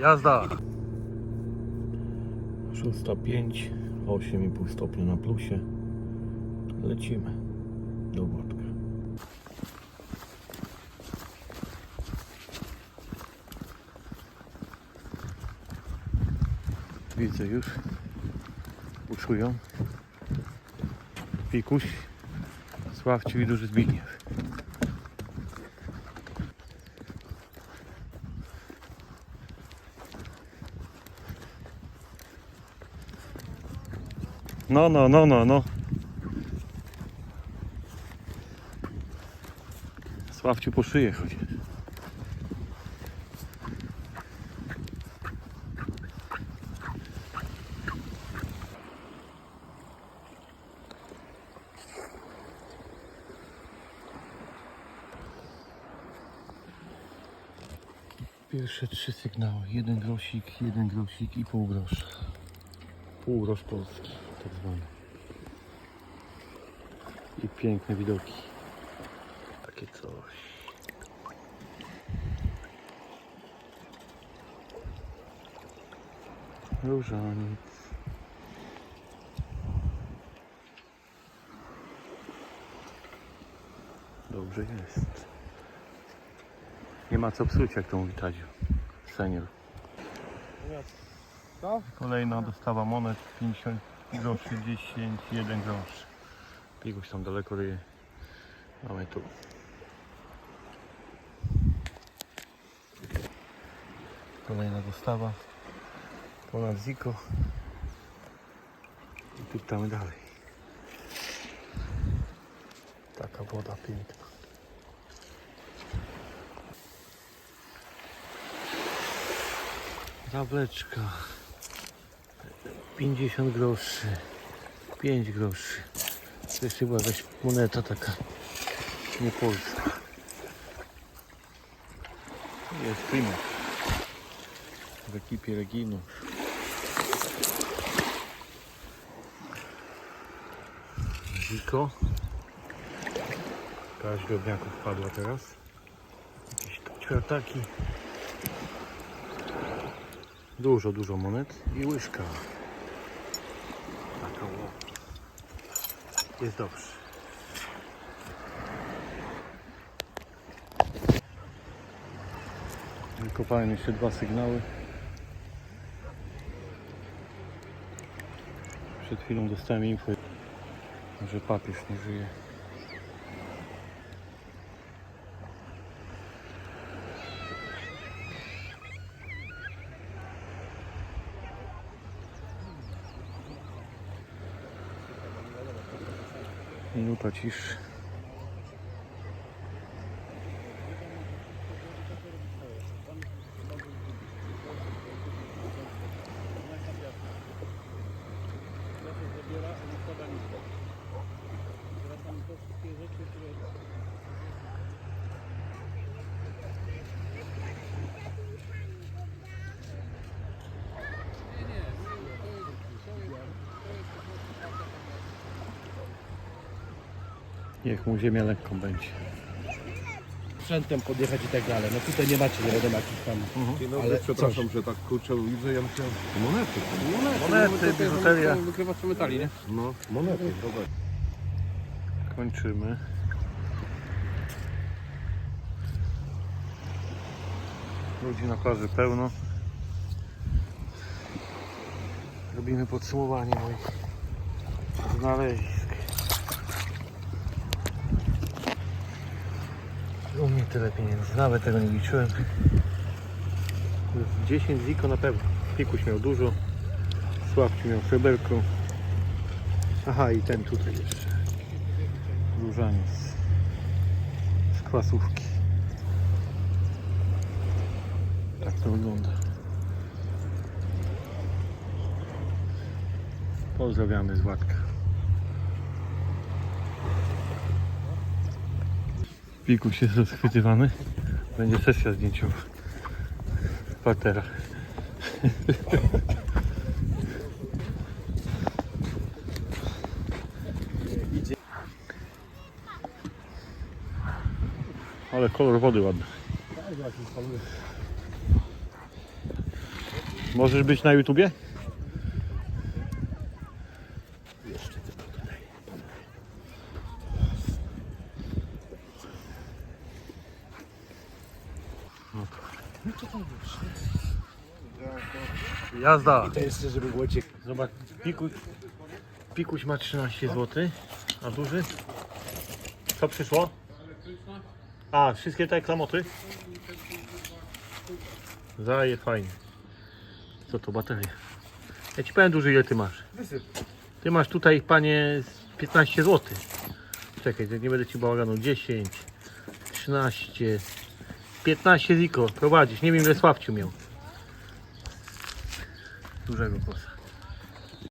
Jazda! 605, 8,5 stopnia na plusie. Lecimy do Włodka. Widzę już. Puszują. Pikuś, Sławciu i duży Zbigniew. No, no, no, no, no. Sławciu po szyję chodzi. Pierwsze trzy sygnały. Jeden grosik, jeden grosik i pół grosz. Pół grosz polski, tak zwany. I piękne widoki. Takie coś. Różaniec. Dobrze jest. Nie ma co psuć, jak to mówi Tadziu. Senior. Kolejna dostawa monet 50 groszy, 10, 1 grosz. Piguś tam daleko ryje. Mamy tu. Kolejna dostawa. Ponad Ziko. I pytamy dalej. Taka woda piękna. Zawleczka. 50 groszy. 5 groszy. To jest chyba jakaś moneta taka niepolska. Jest prima. W ekipie Reginu. Ziko. Jakaś drobniaków wpadła teraz. Jakieś ćwiartaki. Dużo, dużo monet i łyżka. O. Jest dobrze. Wykopałem jeszcze dwa sygnały. Przed chwilą dostałem info, że papież nie żyje. Minuta ciszy. Niech mu ziemia lekką będzie. sprzętem podjechać i tak dalej. No tutaj nie macie, nie wiadomo jakich tam. No, Ale przepraszam, że tak kurczę widzę, ja myślałem, monety. Monety, biżuteria. Wykrywacz metali, nie? No, monety, dobra. Kończymy. Ludzi na plaży pełno. Robimy podsumowanie moich znalezisk. U mnie tyle pieniędzy, nawet tego nie liczyłem. 10 ziko na pewno. Pikuś miał dużo. Sławciu miał sreberko. Aha i ten tutaj jeszcze. Różaniec z kwasówki. Tak to wygląda. Pozdrawiamy z Władka. Pikuś jest rozchwytywany. Będzie sesja zdjęciowa. W parterach. Ale kolor wody ładny. Możesz być na YouTubie? Jazda. To jeszcze, żeby było ciekawe. Zobacz, pikuś, pikuś ma 13 zł, a duży? Co przyszło? A, wszystkie te klamoty? Zaje fajnie. Co to baterie? Ja ci powiem duży ile ty masz. Ty masz tutaj panie z 15 zł. Czekaj, nie będę ci bałaganu. 10, 13, 15 ziko prowadzisz. Nie wiem ile Sławciu miał. Dużego kosa.